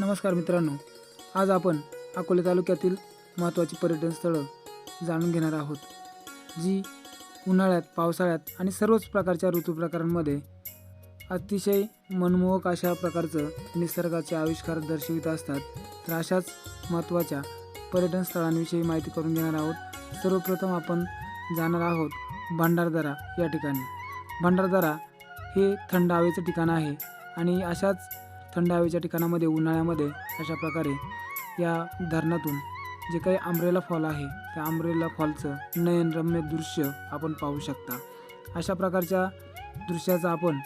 नमस्कार मित्रांनो आज आपण अकोले तालुक्यातील महत्त्वाची पर्यटन स्थळं जाणून घेणार आहोत जी उन्हाळ्यात पावसाळ्यात आणि सर्वच प्रकारच्या ऋतूप्रकारांमध्ये अतिशय मनमोहक अशा प्रकारचं निसर्गाचे आविष्कार दर्शवित असतात. तर अशाच महत्त्वाच्या पर्यटन स्थळांविषयी माहिती करून घेणार आहोत. सर्वप्रथम आपण जाणार आहोत भंडारदरा या ठिकाणी. भंडारदरा हे थंड हवेचं ठिकाण आहे आणि अशाच थंड हवेच्या ठिकाणामध्ये उन्हाळ्यामध्ये अशा प्रकारे या धरणातून जे काही आंब्रेला फॉल आहे त्या आंब्रेला फॉलचं नयनरम्य दृश्य आपण पाहू शकता. अशा प्रकारच्या दृश्याचा आपण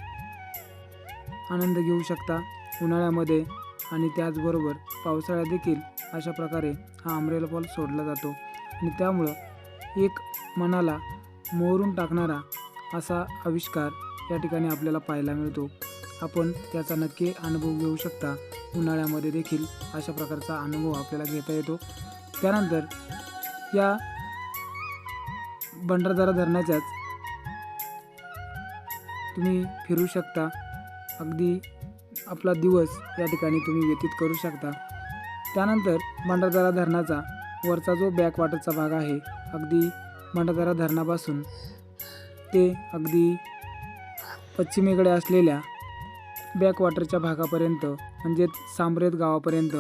आनंद घेऊ शकता उन्हाळ्यामध्ये आणि त्याचबरोबर पावसाळ्यात देखील अशा प्रकारे हा आंब्रेला फॉल सोडला जातो. आणि त्यामुळं एक मनाला मोहरून टाकणारा असा आविष्कार या ठिकाणी आपल्याला पाहायला मिळतो. आपण त्याचा नक्की अनुभव घेऊ शकता. उन्हाळ्यामध्ये देखील अशा प्रकारचा अनुभव आपल्याला घेता येतो. त्यानंतर या भंडारदारा धरणाच्याच तुम्ही फिरू शकता. अगदी आपला दिवस या ठिकाणी तुम्ही व्यतीत करू शकता. त्यानंतर भंडारदारा धरणाचा वरचा जो बॅकवॉटरचा भाग आहे अगदी भंडारदारा धरणापासून ते अगदी पश्चिमेकडे असलेल्या बॅकवॉटरच्या भागापर्यंत म्हणजेच सांबरेत गावापर्यंत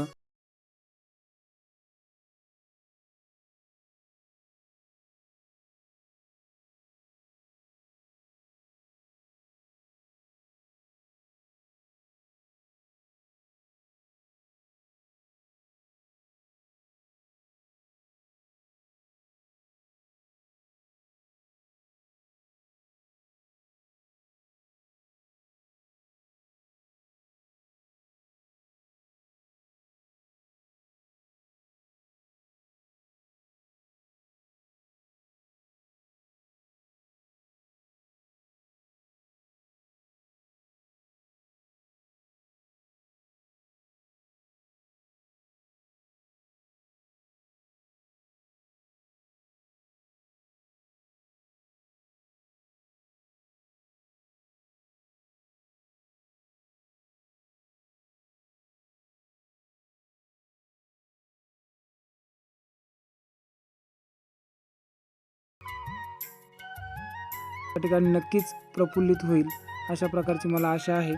या ठिकाणी नक्कीच प्रफुल्लित होईल अशा प्रकारची मला आशा आहे.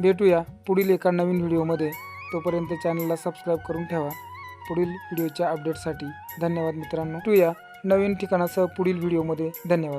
भेटूया पुढील एका नवीन व्हिडिओमध्ये. तोपर्यंत चॅनलला सबस्क्राईब करून ठेवा. पुढील व्हिडिओच्या अपडेटसाठी धन्यवाद मित्रांनो. भेटूया नवीन ठिकाणासह पुढील व्हिडिओमध्ये. धन्यवाद.